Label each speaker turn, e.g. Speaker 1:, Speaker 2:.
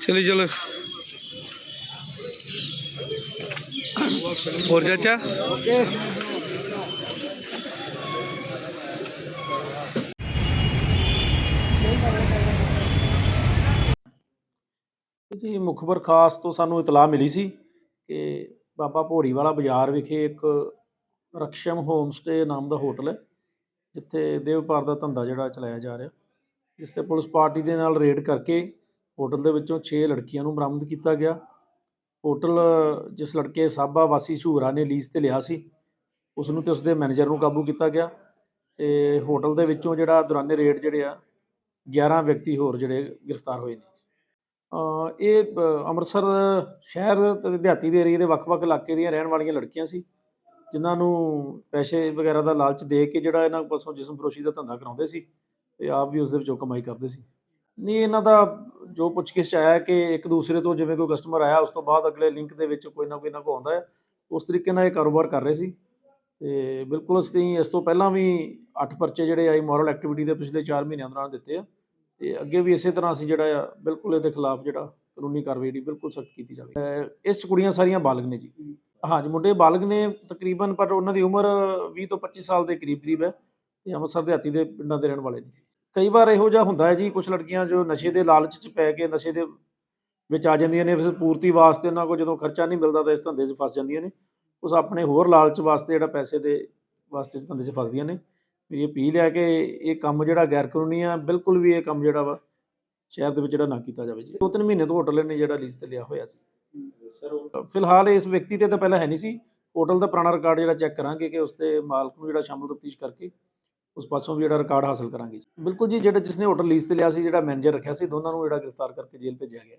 Speaker 1: ਚਲੀ
Speaker 2: ਚਲੋ ਹੋਰ ਚਾਚਾ
Speaker 3: ਜੀ ਮੁਖਬਰ ਖਾਸ ਤੋਂ ਸਾਨੂੰ ਇਤਲਾਹ ਮਿਲੀ ਸੀ ਕਿ ਬਾਬਾ ਭੋੜੀ ਵਾਲਾ ਬਾਜ਼ਾਰ ਵਿਖੇ ਇੱਕ ਰਕਸ਼ਮ ਹੋਮ ਸਟੇ ਨਾਮ ਦਾ ਹੋਟਲ ਹੈ, ਜਿੱਥੇ ਦੇਵ ਵਪਾਰ ਦਾ ਧੰਦਾ ਜਿਹੜਾ ਚਲਾਇਆ ਜਾ ਰਿਹਾ, ਜਿਸ ਤੇ ਪੁਲਿਸ ਪਾਰਟੀ ਦੇ ਨਾਲ ਰੇਡ ਕਰਕੇ ਹੋਟਲ ਦੇ ਵਿੱਚੋਂ 6 ਲੜਕੀਆਂ ਨੂੰ ਬਰਾਮਦ ਕੀਤਾ ਗਿਆ। ਹੋਟਲ ਜਿਸ ਲੜਕੇ ਸਾਬਾ ਵਾਸੀ ਸ਼ੂਰਾ ਨੇ ਲੀਜ਼ ਤੇ ਲਿਆ ਸੀ, ਉਸ ਨੂੰ ਤੇ ਉਸ ਦੇ ਮੈਨੇਜਰ ਨੂੰ ਕਾਬੂ ਕੀਤਾ ਗਿਆ ਤੇ ਹੋਟਲ ਦੇ ਵਿੱਚੋਂ ਜਿਹੜਾ ਦੌਰਾਨੇ ਰੇਡ ਜਿਹੜੇ ਆ 11 ਵਿਅਕਤੀ ਹੋਰ ਜਿਹੜੇ ਗ੍ਰਿਫਤਾਰ ਹੋਏ ਨੇ। ਇਹ ਬ- ਅੰਮ੍ਰਿਤਸਰ ਸ਼ਹਿਰ ਤੇ ਦਿਹਾਤੀ ਦੇ ਏਰੀਏ ਦੇ ਵੱਖ-ਵੱਖ ਇਲਾਕੇ ਦੀਆਂ ਰਹਿਣ ਵਾਲੀਆਂ ਲੜਕੀਆਂ ਸੀ, ਜਿਨ੍ਹਾਂ ਨੂੰ ਪੈਸੇ ਵਗੈਰਾ ਦਾ ਲਾਲਚ ਦੇ ਕੇ ਜਿਹੜਾ ਇਹਨਾਂ ਪਾਸੋਂ ਜਿਸਮ ਫਰੋਸ਼ੀ ਦਾ ਧੰਦਾ ਕਰਾਉਂਦੇ ਸੀ ਤੇ ਆਪ ਵੀ ਉਸ ਦੇ ਵਿੱਚੋਂ ਕਮਾਈ ਕਰਦੇ ਸੀ। ਨਹੀਂ, ਇਹਨਾਂ ਦਾ ਜੋ ਪੁੱਛਗਿੱਛ ਆਇਆ ਕਿ ਇੱਕ ਦੂਸਰੇ ਤੋਂ ਜਿਵੇਂ ਕੋਈ ਕਸਟਮਰ ਆਇਆ, ਉਸ ਤੋਂ ਬਾਅਦ ਅਗਲੇ ਲਿੰਕ ਦੇ ਵਿੱਚ ਕੋਈ ਨਾ ਕੋਈ ਨਾ ਕੋ ਆਉਂਦਾ ਹੈ, ਉਸ ਤਰੀਕੇ ਨਾਲ ਇਹ ਕਾਰੋਬਾਰ ਕਰ ਰਹੇ ਸੀ ਤੇ ਬਿਲਕੁਲ ਅਸੀਂ ਇਸ ਤੋਂ ਪਹਿਲਾਂ ਵੀ 8 ਪਰਚੇ ਜਿਹੜੇ ਆਈ ਮੋਰਲ ਐਕਟੀਵਿਟੀ ਦੇ ਪਿਛਲੇ 4 ਮਹੀਨਿਆਂ ਦੌਰਾਨ ਦਿੱਤੇ ਆ। ਤੇ ਅੱਗੇ ਵੀ ਇਸੇ ਤਰ੍ਹਾਂ ਅਸੀਂ ਜਿਹੜਾ ਆ, ਬਿਲਕੁਲ ਇਹਦੇ ਖਿਲਾਫ ਜਿਹੜਾ ਕਾਨੂੰਨੀ ਕਾਰਵਾਈ ਜਿਹੜੀ ਬਿਲਕੁਲ ਸਖਤ ਕੀਤੀ ਜਾਵੇ। ਇਸ 'ਚ ਕੁੜੀਆਂ ਸਾਰੀਆਂ ਬਾਲਗ ਨੇ ਜੀ। ਹਾਂਜੀ ਮੁੰਡੇ ਬਾਲਗ ਨੇ ਤਕਰੀਬਨ, ਪਰ ਉਹਨਾਂ ਦੀ ਉਮਰ 20 ਤੋਂ 25 ਸਾਲ ਦੇ ਕਰੀਬ ਕਰੀਬ ਹੈ ਤੇ ਅੰਮ੍ਰਿਤਸਰ ਦਿਹਾਤੀ ਦੇ ਪਿੰਡਾਂ ਦੇ ਰਹਿਣ ਵਾਲੇ ਨੇ। ਕਈ ਵਾਰ ਇਹੋ ਜਿਹਾ ਹੁੰਦਾ ਹੈ ਜੀ ਕੁਝ ਲੜਕੀਆਂ ਜੋ ਨਸ਼ੇ ਦੇ ਲਾਲਚ 'ਚ ਪੈ ਕੇ ਨਸ਼ੇ ਦੇ ਵਿੱਚ ਆ ਜਾਂਦੀਆਂ ਨੇ ਫਿਰ ਪੂਰਤੀ ਵਾਸਤੇ ਉਹਨਾਂ ਕੋਲ ਜਦੋਂ ਖਰਚਾ ਨਹੀਂ ਮਿਲਦਾ ਤਾਂ ਇਸ ਧੰਦੇ 'ਚ ਫਸ ਜਾਂਦੀਆਂ ਨੇ। ਉਸ ਆਪਣੇ ਹੋਰ ਲਾਲਚ ਵਾਸਤੇ ਜਿਹੜਾ ਪੈਸੇ ਦੇ ਵਾਸਤੇ ਇਸ ਧੰਦੇ 'ਚ ਫਸਦੀਆਂ ਨੇ। ਇਹ ਪੀ ਲਿਆ ਕਿ ਇਹ ਕੰਮ ਜਿਹੜਾ ਗੈਰ ਕਾਨੂੰਨੀ ਆ ਬਿਲਕੁਲ ਵੀ ਇਹ ਕੰਮ ਜਿਹੜਾ ਵਾ ਸ਼ਹਿਰ ਦੇ ਵਿੱਚ ਜਿਹੜਾ ਨਾ ਕੀਤਾ ਜਾਵੇ ਜੀ। ਦੋ ਤਿੰਨ ਮਹੀਨੇ ਤੋਂ ਹੋਟਲ ਨੇ ਜਿਹੜਾ ਲੀਜ਼ ਤੇ ਲਿਆ ਹੋਇਆ ਸੀ। ਫਿਲਹਾਲ ਇਸ ਵਿਅਕਤੀ ਤੇ ਤਾਂ ਪਹਿਲਾਂ ਹੈ ਨਹੀਂ ਸੀ। ਹੋਟਲ ਦਾ ਪੁਰਾਣਾ ਰਿਕਾਰਡ ਜਿਹੜਾ ਚੈੱਕ ਕਰਾਂਗੇ ਕਿ ਉਸ ਦੇ ਮਾਲਕ ਨੂੰ ਜਿਹੜਾ ਸ਼ਾਮਲ ਤਫਤੀਸ਼ ਕਰਕੇ ਉਸ ਪਾਸੋਂ ਵੀ ਜਿਹੜਾ ਰਿਕਾਰਡ ਹਾਸਲ ਕਰਾਂਗੇ ਬਿਲਕੁਲ ਜੀ ਜਿਹੜਾ ਜਿਸਨੇ ਹੋਟਲ ਲੀਜ਼ ਤੇ ਲਿਆ ਸੀ ਜਿਹੜਾ ਮੈਨੇਜਰ ਰੱਖਿਆ ਸੀ ਦੋਨਾਂ ਨੂੰ ਜਿਹੜਾ ਗ੍ਰਿਫਤਾਰ ਕਰਕੇ ਜੇਲ੍ਹ ਭੇਜਿਆ ਗਿਆ।